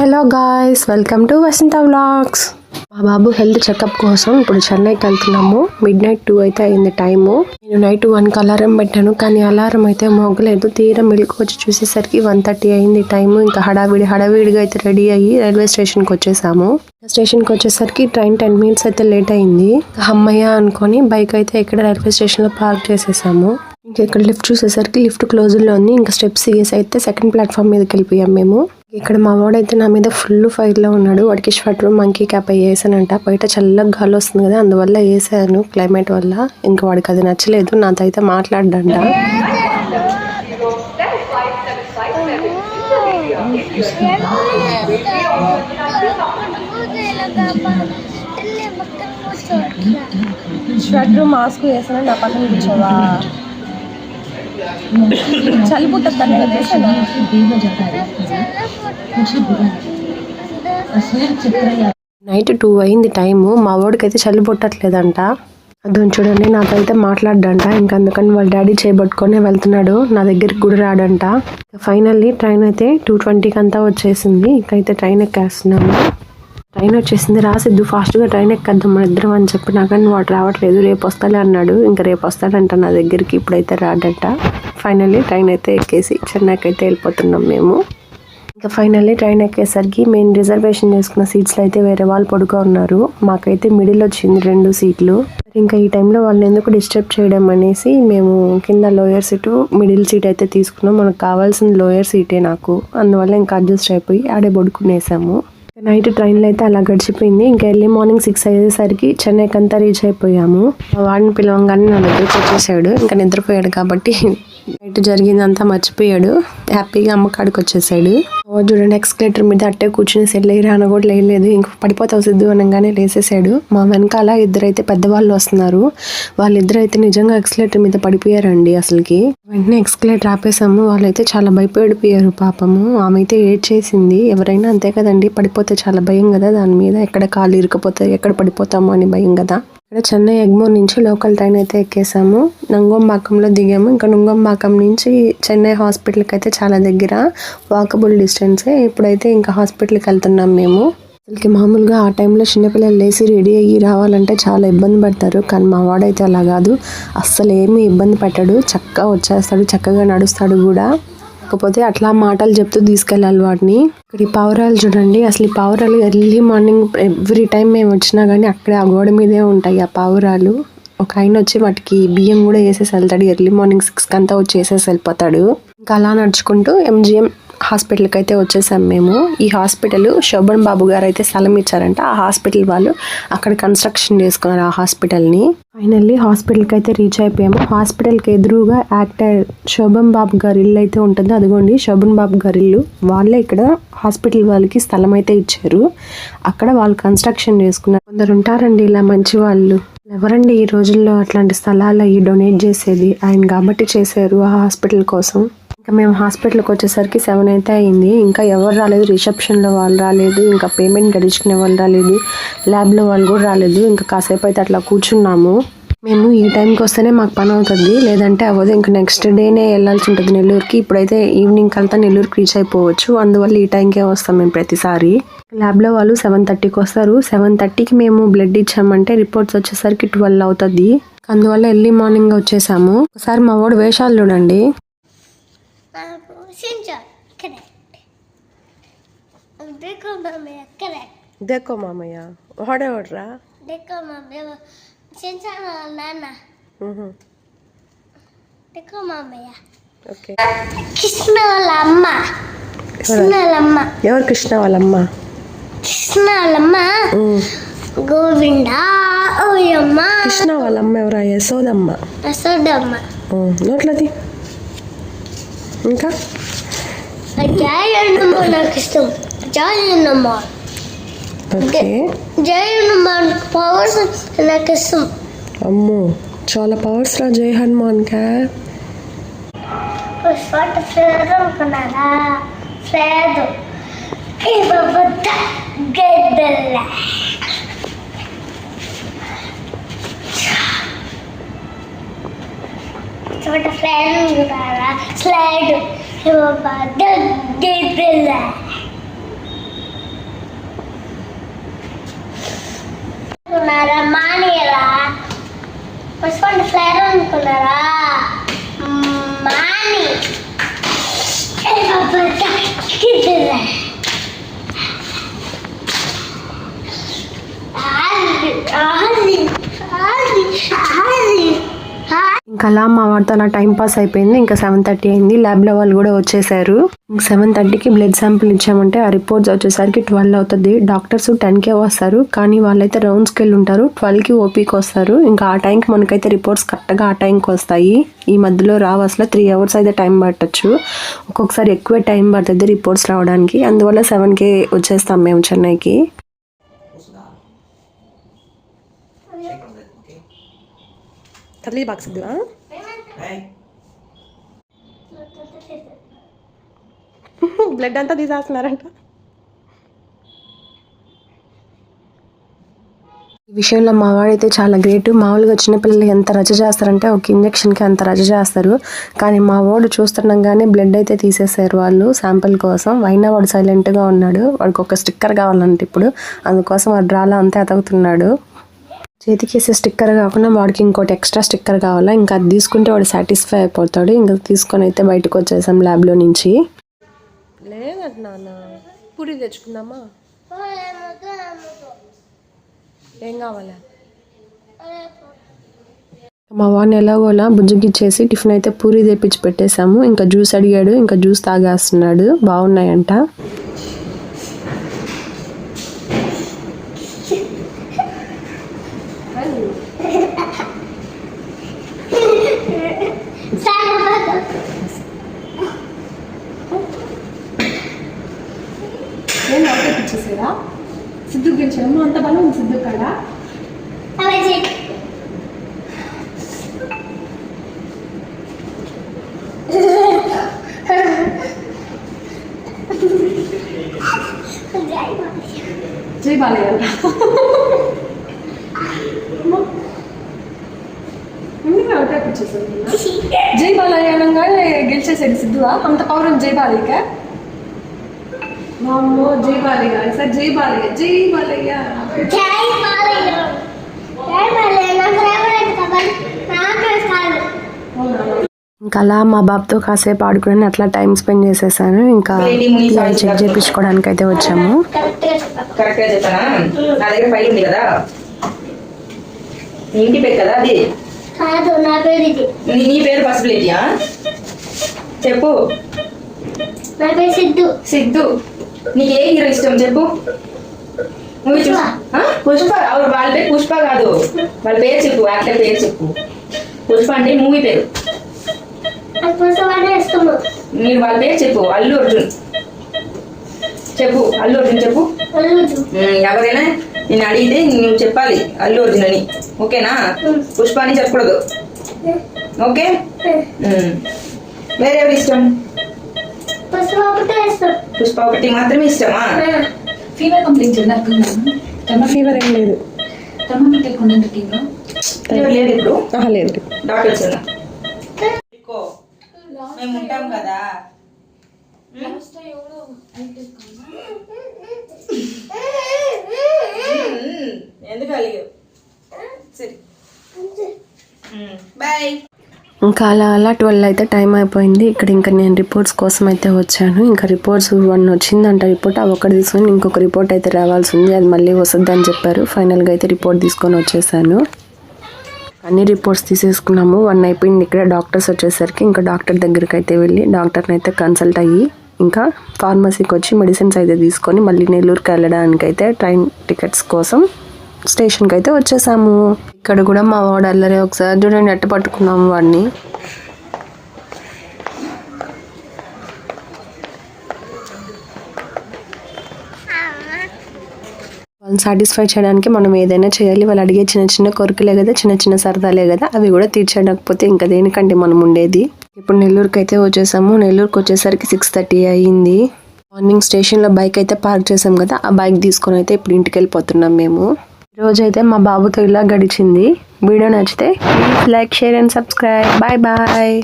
Hello guys welcome to Vasanta vlogs మా బాబు health checkup కోసం ఇప్పుడు చెన్నైకి వెళ్తున్నాము. మిడ్ నైట్ టూ అయితే అయింది టైము. నేను నైట్ వన్కి అలారం పెట్టాను కానీ అలారం అయితే మోగలేదు. తీరా మిల్క్ వచ్చి చూసేసరికి వన్ థర్టీ అయింది టైము. ఇంకా హడావిడి హడావిడిగా అయితే రెడీ అయ్యి రైల్వే స్టేషన్కి వచ్చేసాము. స్టేషన్కి వచ్చేసరికి ట్రైన్ టెన్ మినిట్స్ అయితే లేట్ అయింది. అమ్మయ్య అనుకొని బైక్ అయితే ఇక్కడ రైల్వే స్టేషన్లో పార్క్ చేసేసాము. ఇంకా ఇక్కడ లిఫ్ట్ చూసేసరికి లిఫ్ట్ క్లోజ్లో ఉంది. ఇంకా స్టెప్స్ దిగేసి అయితే సెకండ్ ప్లాట్ఫామ్ మీదకి వెళ్ళిపోయాం మేము. ఇక్కడ మా వాడైతే నా మీద ఫుల్ ఫైర్లో ఉన్నాడు. వాడికి షర్ట్ మంకీ క్యాప్ వేసానంట బయట చల్లగా గాలి వస్తుంది కదా అందువల్ల వేసాను క్లైమేట్ వల్ల. ఇంకా వాడికి అది నచ్చలేదు. నాతో అయితే మాట్లాడంట షర్ట్ మాస్క్ వేసాను. నా పక్కన కూర్చోవా? చలి పుట్టద్దని నైట్ టూ అయింది టైము. మా వాడికైతే చలి పుట్టట్లేదంట. అది చూడండి నాతో అయితే మాట్లాడంట ఇంకా అందుకని వాళ్ళ డాడీ చేయబట్టుకొని వెళ్తున్నాడు. నా దగ్గరికి కూడా రాడంట. ఫైనల్లీ ట్రైన్ అయితే టూ ట్వంటీకి అంతా వచ్చేసింది. ఇంకైతే ట్రైన్ ఎక్కేస్తున్నాము. ట్రైన్ వచ్చేసింది. రాసిద్దు ఫాస్ట్గా ట్రైన్ ఎక్కేద్దాం మన ఇద్దరం అని చెప్పి కానీ వాడు రావట్లేదు. రేపు వస్తాలే అన్నాడు. ఇంకా రేపు వస్తాడంట నా దగ్గరికి. ఇప్పుడైతే రాడంట. ఫైనల్లీ ట్రైన్ అయితే ఎక్కేసి చెన్నైకి అయితే వెళ్ళిపోతున్నాం మేము. ఇంకా ఫైనల్లీ ట్రైన్ ఎక్కేసరికి మేము రిజర్వేషన్ చేసుకున్న సీట్స్లో అయితే వేరే వాళ్ళు పడుకో ఉన్నారు. మాకైతే మిడిల్ వచ్చింది రెండు సీట్లు. ఇంకా ఈ టైంలో వాళ్ళని ఎందుకు డిస్టర్బ్ చేయడం అనేసి మేము కింద లోయర్ సీటు మిడిల్ సీట్ అయితే తీసుకున్నాం. మనకు కావాల్సిన లోయర్ సీటే నాకు. అందువల్ల ఇంకా అడ్జస్ట్ అయిపోయి ఆడే పడుకునేసాము నైట్ ట్రైన్లో అయితే అలా గడిచిపోయింది. ఇంకా ఎర్లీ మార్నింగ్ సిక్స్ అయ్యేసరికి చెన్నైకి అంతా రీచ్ అయిపోయాము. వాడిని పిలవంగానే నా దగ్గరికి వచ్చేసాడు. ఇంకా నిద్రపోయాడు కాబట్టి నైట్ జరిగిందంతా మర్చిపోయాడు. హ్యాపీగా అమ్మ కాడికి వచ్చేసాడు చూడండి ఎక్స్కలేటర్ మీద అట్టే కూర్చుని సెల్ అయ్యి కూడా లేయలేదు. ఇంక పడిపోతావు సిద్ధు అనగానే లేసేసాడు. మా వెనకాల ఇద్దరైతే పెద్దవాళ్ళు వస్తున్నారు. వాళ్ళిద్దరు అయితే నిజంగా ఎక్స్కలేటర్ మీద పడిపోయారండి అసలుకి. వెంటనే ఎక్స్కలేటర్ ఆపేసాము వాళ్ళైతే చాలా భయపడిపోయారు పాపము. ఆమె అయితే ఏడ్చేసింది. ఎవరైనా అంతే కదండి పడిపోతే చాలా భయం కదా. దాని మీద ఎక్కడ కాలు ఇరుకపోతే ఎక్కడ పడిపోతామో అని భయం కదా. ఇక్కడ చెన్నై ఎగ్మోర్ నుంచి లోకల్ ట్రైన్ అయితే ఎక్కేసాము. నంగంబాకంలో దిగాము. ఇంకా నుంగంబాకం నుంచి చెన్నై హాస్పిటల్కి అయితే చాలా దగ్గర. వాకబుల్ డిస్టెన్సే. ఇప్పుడైతే ఇంకా హాస్పిటల్కి వెళ్తున్నాం మేము. అసలుకి మామూలుగా ఆ టైంలో చిన్నపిల్లలు లేచి రెడీ అయ్యి రావాలంటే చాలా ఇబ్బంది పడతారు. కానీ మా వాడైతే అలా కాదు. అస్సలు ఏమీ ఇబ్బంది పెట్టాడు. చక్కగా వచ్చేస్తాడు. చక్కగా నడుస్తాడు కూడా. కాకపోతే అట్లా మాటలు చెప్తూ తీసుకెళ్ళాలి వాటిని ఇక్కడ ఈ పావురాలు చూడండి అసలు ఈ పావురాలు ఎర్లీ మార్నింగ్ ఎవ్రీ టైం మేము వచ్చినా కానీ అక్కడే ఆ గోడ మీదే ఉంటాయి ఆ పావురాలు. ఒక ఆయన వచ్చి వాటికి బియ్యం కూడా వేసేసి వెళ్తాడు. ఎర్లీ మార్నింగ్ సిక్స్కి అంతా వచ్చి వేసేసి వెళ్ళిపోతాడు. ఇంకా అలా నడుచుకుంటూ ఎంజిఎం హాస్పిటల్కి అయితే వచ్చేసాం మేము. ఈ హాస్పిటల్ శోభన్ బాబు గారు అయితే స్థలం ఇచ్చారంట. ఆ హాస్పిటల్ వాళ్ళు అక్కడ కన్స్ట్రక్షన్ చేసుకున్నారు ఆ హాస్పిటల్ని. ఫైనల్లీ హాస్పిటల్కి అయితే రీచ్ అయిపోయాము. హాస్పిటల్కి ఎదురుగా యాక్టర్ శోభన్ బాబు గారి ఇల్లు అయితే ఉంటుంది. అదిగోండి శోభన్ బాబు గారి ఇల్లు. వాళ్ళే ఇక్కడ హాస్పిటల్ వాళ్ళకి స్థలం అయితే ఇచ్చారు. అక్కడ వాళ్ళు కన్స్ట్రక్షన్ చేసుకున్నారు. కొందరు ఉంటారండి ఇలా మంచి వాళ్ళు. ఎవరండి ఈ రోజుల్లో అట్లాంటి స్థలాలు అవి డొనేట్ చేసేది? ఆయన కాబట్టి చేశారు ఆ హాస్పిటల్ కోసం. ఇంకా మేము హాస్పిటల్కి వచ్చేసరికి సెవెన్ అయితే అయింది. ఇంకా ఎవరు రాలేదు రిసెప్షన్లో వాళ్ళు రాలేదు ఇంకా పేమెంట్ గడించుకునే వాళ్ళు రాలేదు ల్యాబ్లో వాళ్ళు కూడా రాలేదు. ఇంకా కాసేపు అయితే అట్లా కూర్చున్నాము. మేము ఈ టైంకి వస్తేనే మాకు పని అవుతుంది. లేదంటే అవ్వదు. ఇంకా నెక్స్ట్ డేనే వెళ్ళాల్సి ఉంటుంది నెల్లూరుకి. ఇప్పుడైతే ఈవినింగ్ కల్తా నెల్లూరుకి రీచ్ అయిపోవచ్చు. అందువల్ల ఈ టైంకే వస్తాం మేము ప్రతిసారి. ల్యాబ్లో వాళ్ళు సెవెన్ థర్టీకి వస్తారు. సెవెన్ థర్టీకి మేము బ్లడ్ ఇచ్చామంటే రిపోర్ట్స్ వచ్చేసరికి ట్వెల్వ్ అవుతుంది. అందువల్ల ఎర్లీ మార్నింగ్ వచ్చేసాము. ఒకసారి మా వాడు వేషాలు చూడండి. Sinja, correct. Dekho mami, correct. దేకో మామయ్య వాడేవాడ్రా Dekho mami, Sinja nana. Dekho mami. Okay Krishna వాళ్ళ అమ్మ కృష్ణ వాళ్ళ అమ్మ ఎవరు కృష్ణ వాళ్ళమ్మ కృష్ణ వాళ్ళ అమ్మ గోవింద ఓయమ్మ కృష్ణ వాళ్ళమ్మ ఎవరా యశోదమ్మ యశోదమ్మ నోట్లది ఇంకా? జయనమ్మ నాకు ఇష్టం. ఓకే. జయనమ్మ పవర్స్ నాకు ఇష్టం. అమ్మో చాలా పవర్స్ రా జై హనుమాన్ కా? పుష్పట ఫ్రేదు అనుకున్నారా? ఫ్రేదు छोटा फ्रेंड बना स्लाइड वो बादल गिर ఉన్నారా మానేరా పసుపండి ఫ్లేర్ అనుకున్నారా మాని ఆది ఆది ఆది ఇంకా అలా మా వాడితో అలా టైం పాస్ అయిపోయింది ఇంకా సెవెన్ థర్టీ అయింది. ల్యాబ్లో వాళ్ళు కూడా వచ్చేసారు. సెవెన్ థర్టీకి బ్లడ్ శాంపిల్ ఇచ్చామంటే ఆ రిపోర్ట్స్ వచ్చేసరికి ట్వెల్వ్ అవుతుంది. డాక్టర్స్ టెన్కే వస్తారు కానీ వాళ్ళైతే రౌండ్స్కి వెళ్ళి ఉంటారు. ట్వెల్వ్కి ఓపీకి వస్తారు. ఇంకా ఆ టైంకి మనకైతే రిపోర్ట్స్ కరెక్ట్గా ఆ టైంకి వస్తాయి. ఈ మధ్యలో రావు అసలు త్రీ అవర్స్ అయితే టైం పట్టచ్చు. ఒక్కొక్కసారి ఎక్కువ టైం పడుతుంది రిపోర్ట్స్ రావడానికి. అందువల్ల సెవెన్కే వచ్చేస్తాం మేము చెన్నైకి. తల్లి బాక్స్ బ్లడ్ అంతా తీసేస్తున్నారంట. ఈ విషయంలో మా వాడైతే చాలా గ్రేట్ మామూలుగా చిన్నపిల్లలు ఎంత రచ్చ చేస్తారంటే ఒక ఇంజక్షన్కి అంత రచ్చ చేస్తారు. కానీ మా వాడు చూస్తుండగానే బ్లడ్ అయితే తీసేసారు వాళ్ళు శాంపిల్ కోసం. అయినా వాడు సైలెంట్గా ఉన్నాడు. వాడికి ఒక స్టిక్కర్ కావాలంటే ఇప్పుడు. అందుకోసం వాడు డ్రాలో అంతా ఎతగుతున్నాడు. చేతికి వేసే స్టిక్కర్ కాకుండా వాడికి ఇంకోటి ఎక్స్ట్రా స్టిక్కర్ కావాలా? ఇంకా అది తీసుకుంటే వాడు సాటిస్ఫై అయిపోతాడు. ఇంకా తీసుకొని అయితే బయటకు వచ్చేసాం ల్యాబ్లో నుంచి. లేదంట నాన్న. పూరి తెచ్చుకుందామా? ఏం కావాలా? మా వాడిని ఎలాగోలా బుజ్జగిచ్చేసి టిఫిన్ అయితే పూరి తెప్పించి పెట్టేశాము. ఇంకా జ్యూస్ అడిగాడు. ఇంకా జ్యూస్ తాగేస్తున్నాడు. బాగున్నాయంట ఏం తెప్పించేసారా సిద్ధు గెలిచాము అంత బలం ఉంది సిద్ధు కాడ అలా చెయ్యి. జై బాలయ్య ఎందుకు అవుట్ తెప్పించేసారు జై బాలయ్య అనగానే గెలిచేసాడు సిద్ధువా అంత పౌరం జై బాలయ్యక మామ్మో జై బాలయ్య సార్ జై బాలయ్య జై బాలయ్య జై బాలయ్య. జై బాలయ్య. నా ఫేవరెట్ కబడ్డీ. నాకు కాదు. ఇంకా అలా మా బాబుతో కాసేపు ఆడుకుని అట్లా టైం స్పెండ్ చేసేసాను. ఇంకా చెక్ చేయించుకోవడానికి అయితే వచ్చాము. నా ఇంటి పేరు కదా అది? కాదు నా పేరు ఇది. నీ నీ పేరు పాసిబిలిటీయా చెప్పు. నా పేరు సిద్ధు. సిద్ధు. నీకు ఏ హీరో ఇష్టం చెప్పు. మూవీ చూసి ఆ? పుష్ప. అవును వాళ్ళ పేరు పుష్ప కాదు. వాళ్ళ పేరు చెప్పు యాక్టర్ పేరు చెప్పు. పుష్ప అంటే మూవీ పేరు. మీరు వాళ్ళ పేరు చెప్పు అల్లు అర్జున్. చెప్పు అల్లు అర్జున్ చెప్పు. ఎవరైనా నేను అడిగితే నువ్వు చెప్పాలి అల్లు అర్జున్ అని. ఓకేనా? పుష్ప అని చెప్పకూడదు. ఓకే. వేరెవరు ఇష్టం? పుష్ప ఒకటి మాత్రమే ఇష్టమా? ఫీవర్ కంప్లైంట్ చెందకుండా ఫీవర్ ఏం లేదు. టమాటా లేదు ఇప్పుడు. లేదు. డాక్టర్ మేము ఉంటాం కదా. ఎందుకు అలిగావు? సరే. బాయ్. ఇంకా అలా అలా ట్వెల్వ్ అయితే టైం అయిపోయింది. ఇక్కడ ఇంకా నేను రిపోర్ట్స్ కోసం అయితే వచ్చాను. ఇంకా రిపోర్ట్స్ వన్ వచ్చిందంట రిపోర్ట్. అవి ఒకటి తీసుకొని ఇంకొక రిపోర్ట్ అయితే రావాల్సి ఉంది. అది మళ్ళీ వస్తుంది అని చెప్పారు ఫైనల్గా అయితే రిపోర్ట్ తీసుకొని వచ్చేసాను. అన్ని రిపోర్ట్స్ తీసేసుకున్నాము. వన్ అయిపోయింది ఇక్కడ. డాక్టర్స్ వచ్చేసరికి ఇంకా డాక్టర్ దగ్గరికి అయితే వెళ్ళి డాక్టర్ని అయితే కన్సల్ట్ అయ్యి ఇంకా ఫార్మసీకి వచ్చి మెడిసిన్స్ అయితే తీసుకొని మళ్ళీ నెల్లూరుకి వెళ్ళడానికి అయితే ట్రైన్ టికెట్స్ కోసం స్టేషన్కి అయితే వచ్చేసాము. ఇక్కడ కూడా మా వాడు అల్లరి ఒకసారి చూడండి ఎట్ట పట్టుకున్నాము వాడిని. వాళ్ళని సాటిస్ఫై చేయడానికి మనం ఏదైనా చేయాలి. వాళ్ళు అడిగే చిన్న చిన్న కోరికలే కదా చిన్న చిన్న సరదాలే కదా అవి కూడా తీర్చకపోతే ఇంకా దేనికంటే మనం ఉండేది? ఇప్పుడు నెల్లూరుకి అయితే వచ్చేసాము. నెల్లూరుకి వచ్చేసరికి సిక్స్ థర్టీ అయ్యింది మార్నింగ్ స్టేషన్లో బైక్ అయితే పార్క్ చేసాం కదా ఆ బైక్ తీసుకొని అయితే ఇప్పుడు ఇంటికి వెళ్ళిపోతున్నాం మేము. రోజు అయితే మా బాబుతో ఇలా గడిచింది. వీడియో నచ్చితే please like share and subscribe bye bye